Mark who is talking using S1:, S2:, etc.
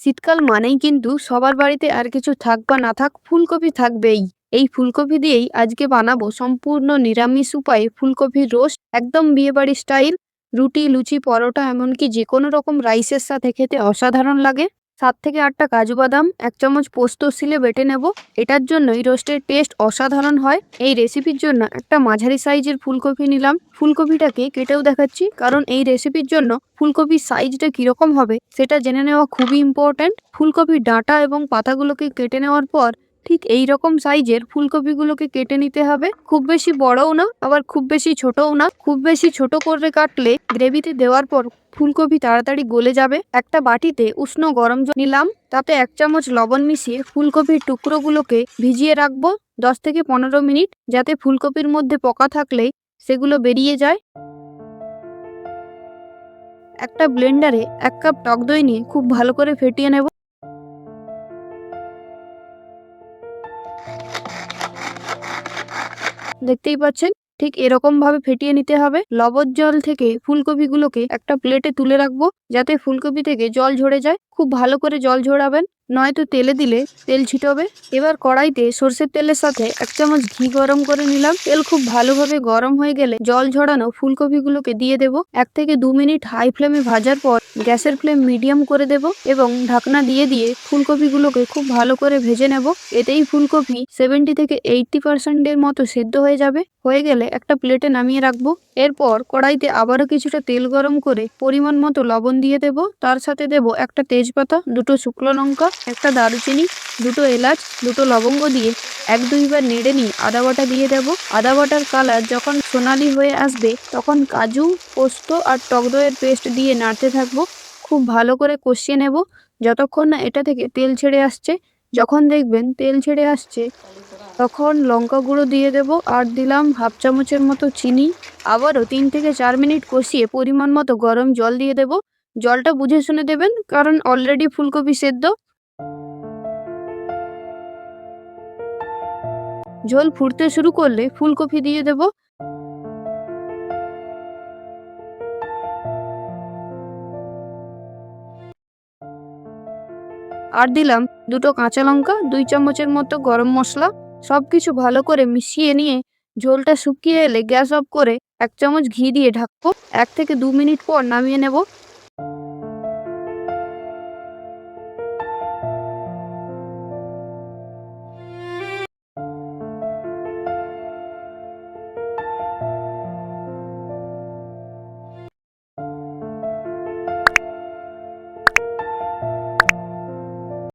S1: শীতকাল মানেই কিন্তু সবার বাড়িতে আর কিছু থাক বা না থাক ফুলকপি থাকবেই। এই ফুলকপি দিয়েই আজকে বানাবো সম্পূর্ণ নিরামিষ উপায়ে ফুলকপির রোস্ট, একদম বিয়েবাড়ি স্টাইল, রুটি, লুচি, পরোটা, এমনকি যে কোনো রকম রাইসের সাথে খেতে অসাধারণ লাগে। সাত থেকে আটটা কাজু বাদাম, এক চামচ পোস্ত শিলে বেটে নেব। এটার জন্য এই রোস্টের টেস্ট অসাধারণ হয়। এই রেসিপির জন্য একটা মাঝারি সাইজের ফুলকপি নিলাম। ফুলকপিটাকে কেটেও দেখাচ্ছি, কারণ এই রেসিপির জন্য ফুলকপির সাইজটা কীরকম হবে, সেটা জেনে নেওয়া খুবই ইম্পর্ট্যান্ট ফুলকপির ডাঁটা এবং পাতাগুলোকে কেটে নেওয়ার পর ঠিক এই রকম সাইজের ফুলকপিগুলোকে কেটে নিতে হবে। খুব বেশি বড়ও না, আবার খুব বেশি ছোটও না। খুব বেশি ছোট করে কাটলে গ্রেভিতে দেওয়ার পর ফুলকপি তাড়াতাড়ি গলে যাবে। একটা বাটিতে উষ্ণ গরম জল নিলাম, তাতে এক চামচ লবণ মিশিয়ে ফুলকপির টুকরোগুলোকে ভিজিয়ে রাখব দশ থেকে পনেরো মিনিট, যাতে ফুলকপির মধ্যে পোকা থাকলে সেগুলো বেরিয়ে যায়। একটা ব্লেন্ডারে এক কাপ টক দই নিয়ে খুব ভালো করে ফেটিয়ে নেব। দেখতেই পাচ্ছেন? ঠিক এরকম ভাবে ফেটিয়ে নিতে হবে। লবণ জল থেকে ফুলকপিগুলোকে একটা প্লেটে তুলে রাখব, যাতে ফুলকপি থেকে জল ঝরে যায়। খুব ভালো করে জল ঝরাবেন নয়তো তেলে দিলে তেল ছিটবে। এবার কড়াইতে সর্ষের তেলের সাথে এক চামচ ঘি গরম করে নিলাম। তেল খুব ভালোভাবে গরম হয়ে গেলে জল ঝরানো ফুলকপিগুলোকে দিয়ে দেব। এক থেকে দু মিনিট হাই ফ্লেমে ভাজার পর গ্যাসের ফ্লেম মিডিয়াম করে দেব এবং ঢাকনা দিয়ে দিয়ে ফুলকপিগুলোকে খুব ভালো করে ভেজে নেব। এতেই ফুলকপি সেভেন্টি থেকে এইটটি পার্সেন্টের মতো সেদ্ধ হয়ে যাবে। হয়ে গেলে একটা প্লেটে নামিয়ে রাখব। এরপর কড়াইতে আবারও কিছুটা তেল গরম করে পরিমাণ মতো লবণ দিয়ে দেব। তার সাথে দেব একটা তেজপাতা, দুটো শুকনো লঙ্কা, একটা দারুচিনি, দুটো এলাচ, দুটো লবঙ্গ দিয়ে এক দুইবার নেড়ে নিয়ে আদা বাটা দিয়ে দেব। আদা বাটার কালার যখন সোনালি হয়ে আসবে, তখন কাজু, পোস্ত আর টক দইয়ের পেস্ট দিয়ে নাড়তে থাকব। খুব ভালো করে কষিয়ে নেব। যতক্ষণ না এটা থেকে তেল ছেড়ে আসছে, যখন দেখবেন তেল ছেড়ে আসছে, তখন লঙ্কা গুঁড়ো দিয়ে দেব আর দিলাম হাফ চামচের মতো চিনি। আবারও তিন থেকে চার মিনিট কষিয়ে পরিমাণ মতো গরম জল দিয়ে দেব। জলটা বুঝে শুনে দেবেন, কারণ অলরেডি ফুলকপি সেদ্ধ। ঝোল ফুটতে শুরু করলে ফুলকপি দিয়ে দেব। আর দিলাম দুটো কাঁচা লঙ্কা, দুই চামচের মতো গরম মশলা, সবকিছু ভালো করে মিশিয়ে নিয়ে ঝোলটা শুকিয়ে এলে গ্যাস অফ করে এক চামচ ঘি দিয়ে ঢাকবো। এক থেকে দু মিনিট পর নামিয়ে নেব।